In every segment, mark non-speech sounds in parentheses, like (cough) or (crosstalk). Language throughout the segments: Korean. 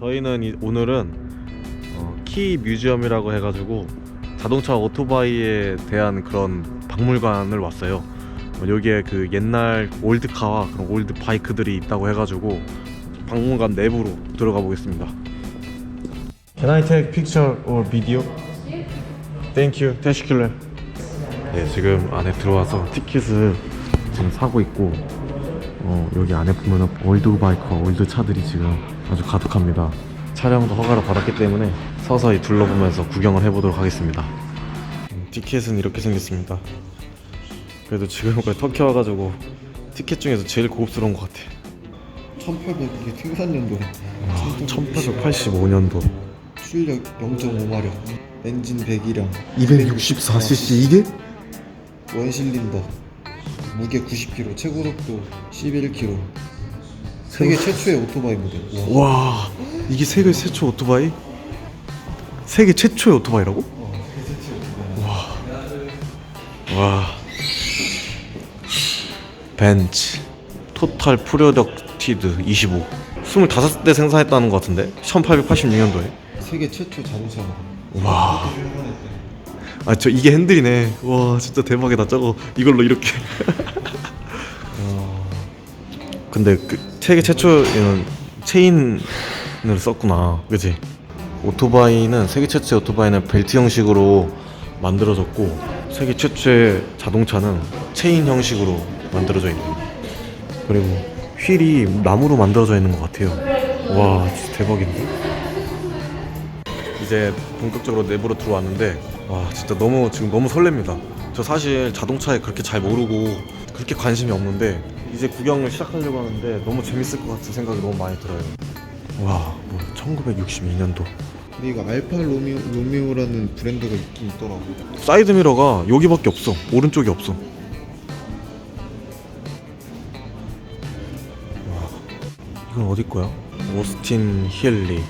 저희는 이- 오늘은 어, 키 뮤지엄이라고 해가지고 자동차 오토바이에 대한 그런 박물관을 왔어요. 어, 여기에 그 옛날 올드카와 그런 올드 바이크들이 있다고 해가지고 박물관 내부로 들어가 보겠습니다. Can I take picture or video? Thank you. 테시킬레. 네, 지금 안에 들어와서 티켓을 지금 사고 있고 어, 여기 안에 보면은 올드 바이크와 올드 차들이 지금 아주 가득합니다. 촬영도 허가를 받았기 때문에 서서히 둘러보면서 구경을 해보도록 하겠습니다. 음, 티켓은 이렇게 생겼습니다. 그래도 지금까지 터키 와가지고 티켓 중에서 제일 고급스러운 것 같아. 1800 이게 생산연도 1885년도 출력 0.5마력 엔진 100이랑 264cc 이게? 원실린더 무게 90kg 최고 속도 11km 세계 최초의 오토바이 모델 와. 와 이게 세계 최초 오토바이? 세계 최초의 오토바이라고? 어, 오토바이 와 벤츠 토탈 프로덕티드 25 25대 생산했다는 것 같은데 1886년도에 세계 최초 자동차 와. 아 저 이게 핸들이네 와 진짜 대박이다 저거 이걸로 이렇게 와. (laughs) 근데 그 세계 최초에는 체인을 썼구나. 그지? 오토바이는 세계 최초의 오토바이는 벨트 형식으로 만들어졌고 세계 최초의 자동차는 체인 형식으로 만들어져 있는. 그리고 휠이 나무로 만들어져 있는 것 같아요. 와 진짜 대박인데? 이제 본격적으로 내부로 들어왔는데 와 진짜 너무 지금 너무 설렙니다. 저 사실 자동차에 그렇게 잘 모르고 그렇게 관심이 없는데 이제 구경을 시작하려고 하는데 너무 재밌을 것 같은 생각이 너무 많이 들어요. 와, 뭐 1962년도 근데 이거 알파 로미오, 로미오라는 브랜드가 있긴 있더라고 사이드 미러가 여기밖에 없어. 오른쪽이 없어. 와, 이건 어디 거야? 오스틴 히엘리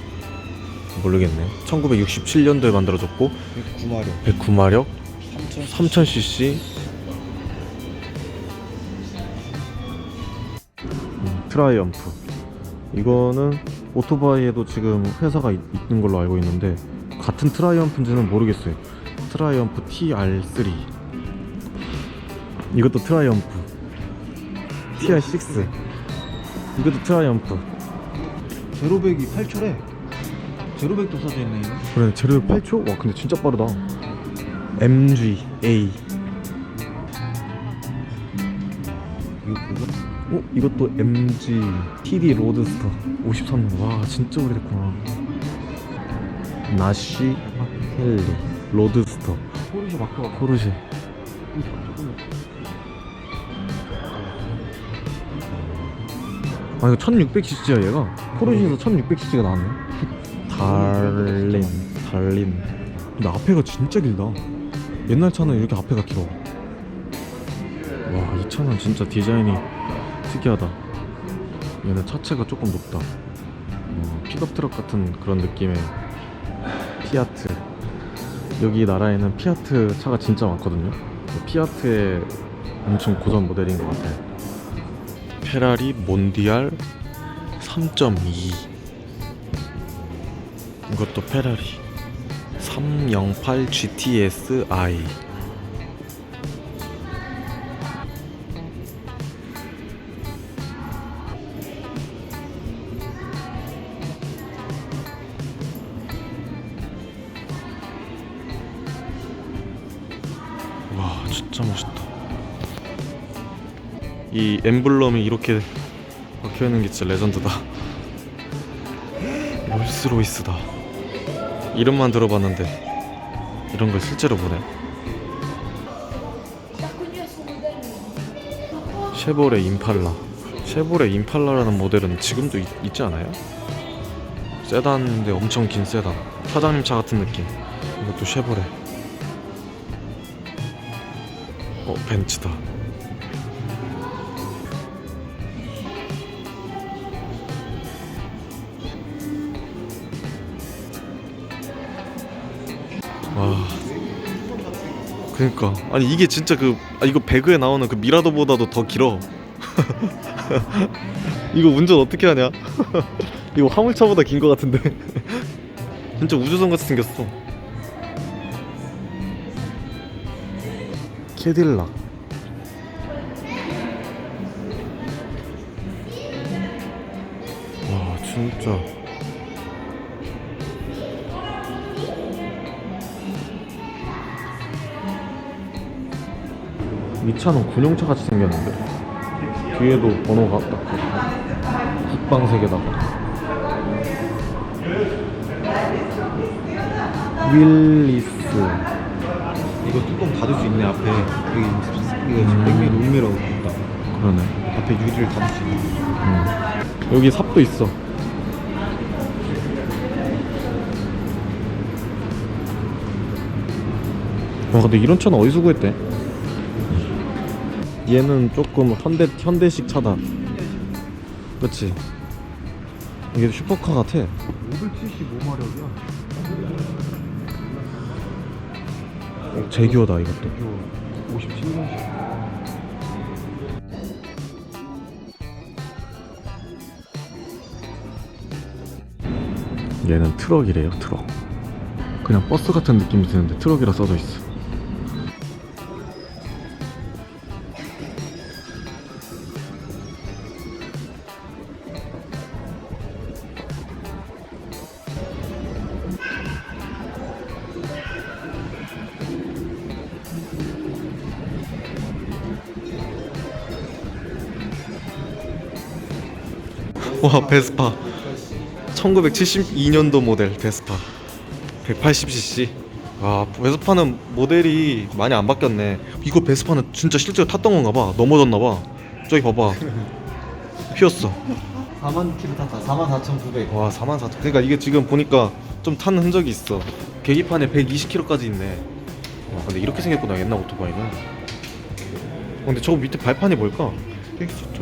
모르겠네. 1967년도에 만들어졌고 109마력 109마력 3000 3000cc 트라이엄프. 이거는 오토바이에도 지금 회사가 있, 는 걸로 알고 있는데 같은 트라이엄프인지는 모르겠어요. 트라이엄프 TR3 이것도 트라이엄프. TR6 이것도 트라이엄프. 제로백이 8초래. 제로백도 써져 있네 이거. 그래 재료 8초? 와 근데 진짜 빠르다. MG A 어? 이것도 MG TD 로드스터 53년. 와 진짜 오래됐구나. 나시 헬리 로드스터. 포르쉐 마크가 포르쉐. 아 이거 1600cc야 얘가? 포르쉐에서 1600cc가 나왔네. 달린 달린 근데 앞에가 진짜 길다. 옛날 차는 이렇게 앞에가 길어. 와 이 차는 진짜 디자인이 특이하다. 얘는 차체가 조금 높다. 어, 픽업 트럭 같은 그런 느낌의 피아트. 여기 나라에는 피아트 차가 진짜 많거든요. 피아트의 엄청 고전 모델인 것 같아요 페라리 몬디알 3.2 이것도 페라리. 308 GTS 이 엠블럼이 이렇게 박혀있는 게 진짜 레전드다. 롤스로이스다. 이름만 들어봤는데 이런 걸 실제로 보네. 쉐보레 임팔라. 쉐보레 임팔라라는 모델은 지금도 있, 있지 않아요? 세단인데 엄청 긴 세단. 사장님 차 같은 느낌. 이것도 쉐보레 어 벤츠다 그니까. 아니 이게 진짜 그 아, 이거 배그에 나오는 그 미라도보다도 더 길어. (laughs) 이거 운전 어떻게 하냐? (laughs) 이거 화물차보다 긴거 같은데. (laughs) 진짜 우주선 같이 생겼어. 캐딜락. 와 진짜 이 차는 군용차 같이 생겼는데 뒤에도 번호가 딱 국방색에다가. 윌리스. 이거 뚜껑 닫을 수 있네 앞에. 여기 이거 지금 백미 룸미라고 있다. 그러네. 앞에 유리를 닫을 수 있네. 음. 여기 삽도 있어. 와 근데 이런 차는 어디서 구했대? 얘는 조금 현대 현대식 차다. 그렇지. 이게 슈퍼카 같아. 575마력이야 제규어다 이것도. 이거 57년식 얘는 트럭이래요 트럭. 그냥 버스 같은 느낌이 드는데 트럭이라 써져 있어. 와 베스파. 1972년도 모델 베스파. 180cc 아 베스파는 모델이 많이 안 바뀌었네. 이거 베스파는 진짜 실제로 탔던 건가 봐. 넘어졌나 봐. 저기 봐봐. 휘었어. 4만 킬로 탔다. 44,900와44,000 그러니까 이게 지금 보니까 좀 탄 흔적이 있어. 계기판에 120km까지 있네. 와 근데 이렇게 생겼구나 옛날 오토바이는. 어, 근데 저거 밑에 발판이 뭘까?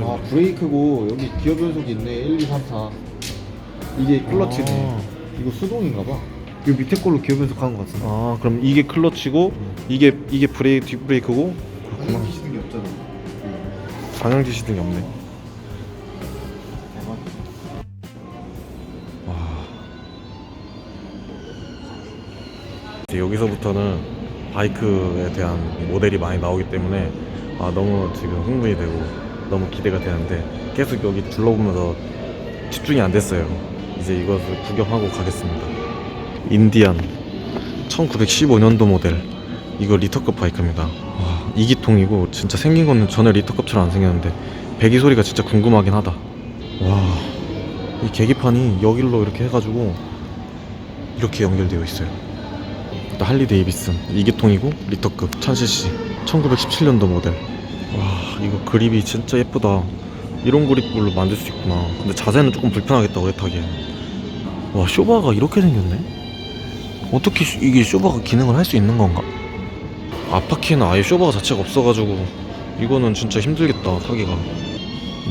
아 브레이크고 여기 기어 변속이 있네. 1, 2, 3, 4 이게 클러치네. 아. 이거 수동인가 봐. 이거 밑에 걸로 기어 변속한 거 같은데. 아 그럼 이게 클러치고 이게 이게 브레이크 뒷 브레이크고? 방향 기시는 게 없잖아. 방향 지시 등이 없네. 와. 이제 여기서부터는 바이크에 대한 모델이 많이 나오기 때문에 아 너무 지금 흥분이 되고 너무 기대가 되는데 계속 여기 둘러보면서 집중이 안 됐어요. 이제 이것을 구경하고 가겠습니다. 인디안 1915년도 모델. 이거 리터급 바이크입니다. 와 2기통이고 진짜 생긴 거는 전에 리터급처럼 안 생겼는데 배기 소리가 진짜 궁금하긴 하다. 와 이 계기판이 여길로 이렇게 해가지고 이렇게 연결되어 있어요. 또 할리 데이비슨. 2기통이고 리터급. 1000cc 1917년도 모델 와 이거 그립이 진짜 예쁘다. 이런 그립으로 만들 수 있구나. 근데 자세는 조금 불편하겠다 오래 타기에 와 쇼바가 이렇게 생겼네? 어떻게 쇼- 이게 쇼바가 기능을 할 수 있는 건가? 앞바퀴는 아예 쇼바가 자체가 없어가지고 이거는 진짜 힘들겠다 타기가.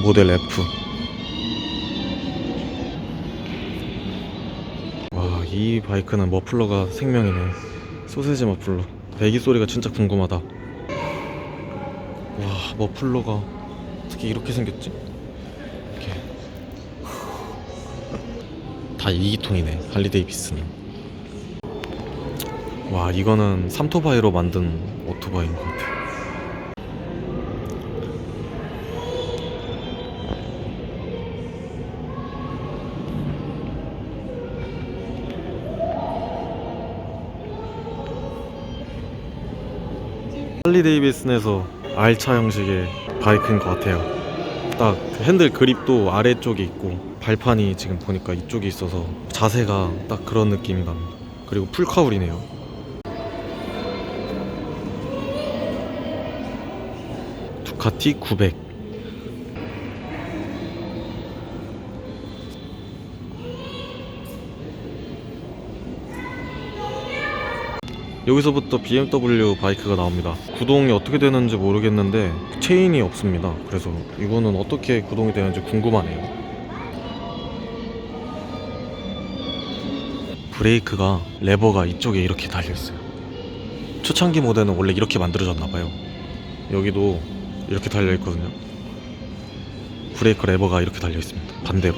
모델 F. 와 이 바이크는 머플러가 생명이네. 소세지 머플러. 배기 소리가 진짜 궁금하다 와 머플러가 어떻게 이렇게 생겼지? 이렇게. 다 2기통이네 할리 데이비스는. 와 이거는 삼토바이로 만든 오토바이인 것 같아. 할리 데이비슨에서 R차 형식의 바이크인 것 같아요. 딱그 핸들 그립도 아래쪽에 있고 발판이 지금 보니까 이쪽에 있어서 자세가 딱 그런 느낌이 납니다. 그리고 풀카울이네요. 두카티 900. 여기서부터 BMW 바이크가 나옵니다. 구동이 어떻게 되는지 모르겠는데 체인이 없습니다. 그래서 이거는 어떻게 구동이 되는지 궁금하네요. 브레이크가 레버가 이쪽에 이렇게 달려 있어요. 초창기 모델은 원래 이렇게 만들어졌나 봐요. 여기도 이렇게 달려 있거든요. 브레이크 레버가 이렇게 달려 있습니다. 반대로.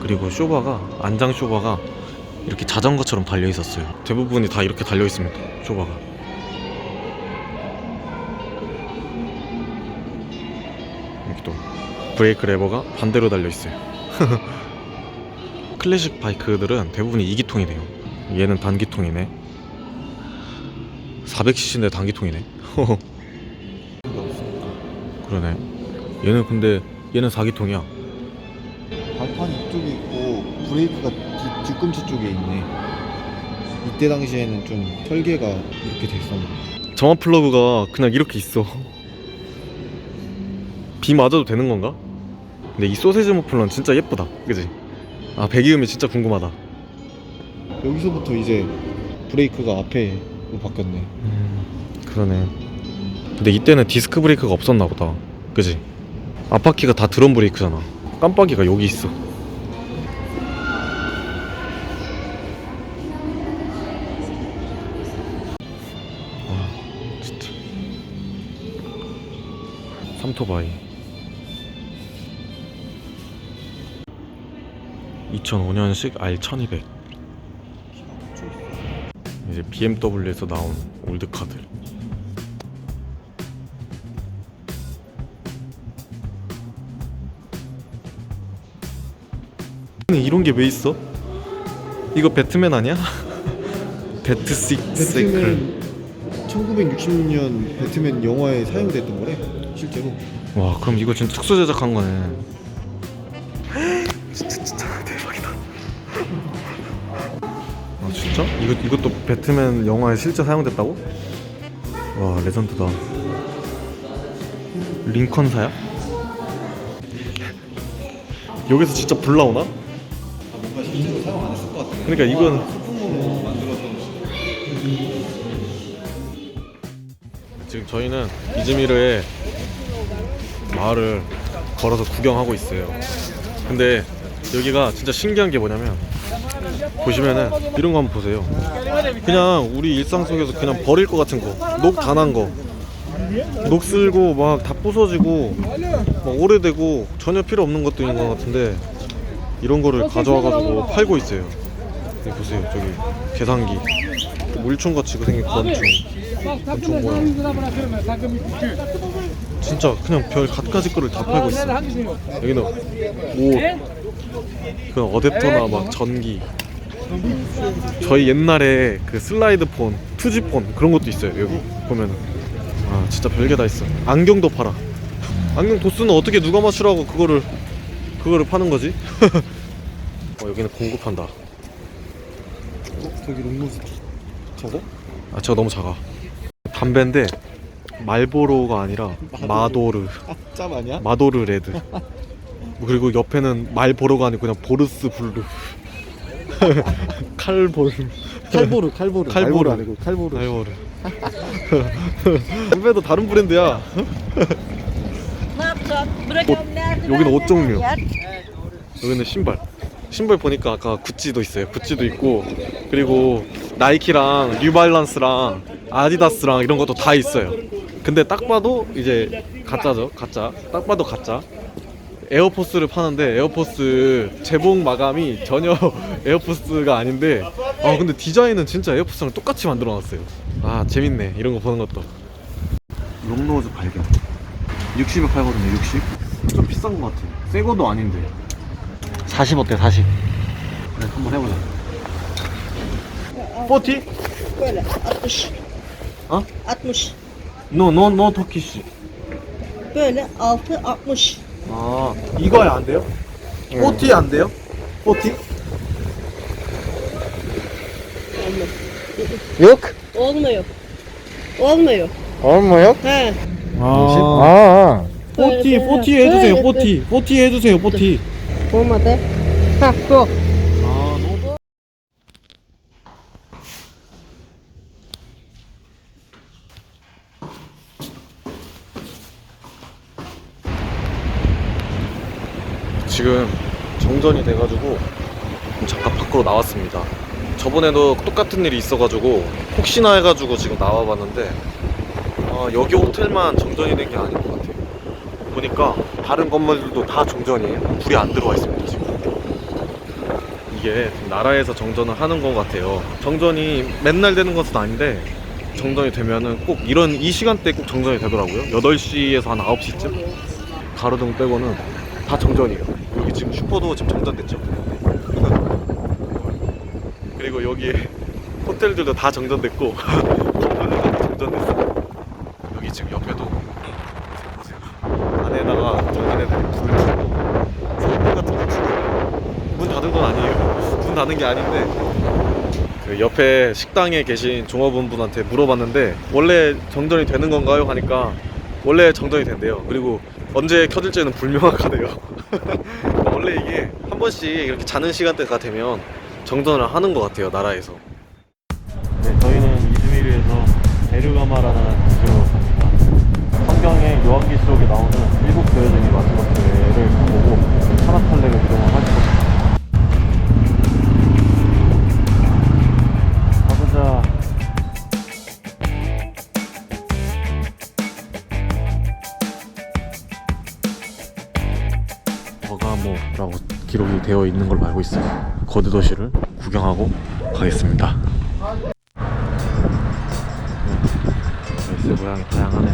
그리고 쇼바가 안장 쇼바가 이렇게 자전거처럼 달려 있었어요. 대부분이 다 이렇게 달려 있습니다. 쇼바가. 여기 또 브레이크 레버가 반대로 달려 있어요. (laughs) 클래식 바이크들은 대부분이 2기통이네요. 얘는 단기통이네. 400cc인데 단기통이네. (laughs) 그러네. 얘는 근데 얘는 4기통이야. 발판이 이쪽에 있고 브레이크가 뒤, 뒤꿈치 쪽에 있네. 이때 당시에는 좀 설계가 이렇게 됐었나? 점화 플러그가 그냥 이렇게 있어. 비 맞아도 되는 건가? 근데 이 소세지 머플러는 진짜 예쁘다. 그지? 아 배기음이 진짜 궁금하다. 여기서부터 이제 브레이크가 앞에로 바뀌었네. 음, 그러네. 근데 이때는 디스크 브레이크가 없었나 보다. 그지? 앞바퀴가 다 드럼 브레이크잖아. 깜빡이가 여기 있어. 삼토바이. 2005년식 R1200. 이제 BMW에서 나온 올드카들 이런 게 왜 있어? 이거 배트맨 아니야? (laughs) 배트식 세이클 배트맨 1960년 배트맨 영화에 사용됐던 거래 실제로. 와 그럼 이거 진짜 특수 제작한 거네 (gasps) 진짜 진짜 대박이다 아 진짜? 이거, 이것도 배트맨 영화에 실제 사용됐다고? 와 레전드다 링컨사야? 여기서 진짜 불 나오나? 뭔가 실제로 사용 안 했을 것 같아. 그러니까 이건 소품으로 만들었던. 지금 저희는 이즈미르의 마을을 걸어서 구경하고 있어요. 근데 여기가 진짜 신기한 게 뭐냐면 보시면은 이런 거 한번 보세요. 그냥 우리 일상 속에서 그냥 버릴 것 같은 거, 녹 다 난 거, 녹 쓸고 막 다 부서지고 막 오래되고 전혀 필요 없는 것도 있는 것 같은데 이런 거를 가져와가지고 팔고 있어요. 여기 보세요, 저기 계산기, 물총같이 생긴 건총. 엄청 뭐야. 진짜 그냥 별 갖가지 거를 다 팔고 있어. 여기는 옷, 그 어댑터나 막 전기. 저희 옛날에 그 슬라이드 폰, 투지 폰 그런 것도 있어요. 여기 보면은 아 진짜 별게 다 있어. 안경도 팔아. 안경 도수는 어떻게 누가 맞추라고 그거를 그거를 파는 거지? (laughs) 어 여기는 공급한다. 어? 저기 롱노즈 저거? 아 저거 너무 작아. 담배인데 말보로가 아니라 마도르. 아, 짭 아니야? 마도르 레드 (laughs) 그리고 옆에는 말보로가 아니고 그냥 보르스 블루 (laughs) 칼보르 칼보르 칼보르. 말보르 아니고 칼보르. 말보르 담배도 다른 브랜드야 여기는 옷 종류. 여기는 신발 신발 보니까 아까 구찌도 있어요 구찌도 있고 그리고 나이키랑 뉴발란스랑 아디다스랑 이런 것도 다 있어요 근데 딱 봐도 이제 가짜죠 가짜. 딱 봐도 가짜. 에어포스를 파는데 에어포스 재봉 마감이 전혀 (laughs) 에어포스가 아닌데 아 근데 디자인은 진짜 에어포스랑 똑같이 만들어 놨어요. 아 재밌네 이런 거 보는 것도. 롱노즈 발견. 60에 팔거든요 60? 좀 비싼 것 같아 새 거도 아닌데. 40 어때 40 그래 한번 해보자. 40? Böyle 60. Ha? 60. No no no 터키시 Böyle 6 60. 아 이거야 안 돼요? 40안 돼요? 40? yok. Olmuyor. Olmuyor. 얼마요? He. 아, 아. 40 40 해주세요 40 40 해주세요 40 Olmadı. Ha bu. 아 너무 지금 정전이 돼가지고 잠깐 밖으로 나왔습니다. 저번에도 똑같은 일이 있어가지고 혹시나 해가지고 지금 나와봤는데 어, 여기 호텔만 정전이 된 게 아닌 것 같아요. 보니까 다른 건물들도 다 정전이에요. 불이 안 들어와 있습니다 지금. 이게 좀 나라에서 정전을 하는 것 같아요. 정전이 맨날 되는 것은 아닌데 정전이 되면은 꼭 이런 이 시간대에 꼭 정전이 되더라고요. 8시에서 한 9시쯤 가로등 빼고는 다 정전이에요. 여기 지금 슈퍼도 지금 정전됐죠. 그리고 여기 호텔들도 다 정전됐고 (laughs) 건물들도 다 정전됐어요. 여기 지금 옆에도. 안에다가 저 안에다가 불을 켜고 소품 같은 거 켜고 문 닫은 건 아니에요. 문 닫은 게 아닌데 그 옆에 식당에 계신 종업원분한테 물어봤는데 원래 정전이 되는 건가요? 하니까 원래 정전이 된대요. 그리고 언제 켜질지는 불명확하대요. (laughs) 원래 이게 한 번씩 이렇게 자는 시간대가 되면 정전을 하는 것 같아요 나라에서. 네, 저희는 이즈미르에서 베르가마라는 도시로 갑니다. 성경의 요한계시록에 나오는 일곱 교회 중에 마지막 교회를 가보고 차나탈레를 이동을 할 겁니다. 되어 있는 걸로 알고 있어요. 거대 도시를 구경하고 가겠습니다. 열쇠 모양이 다양하네.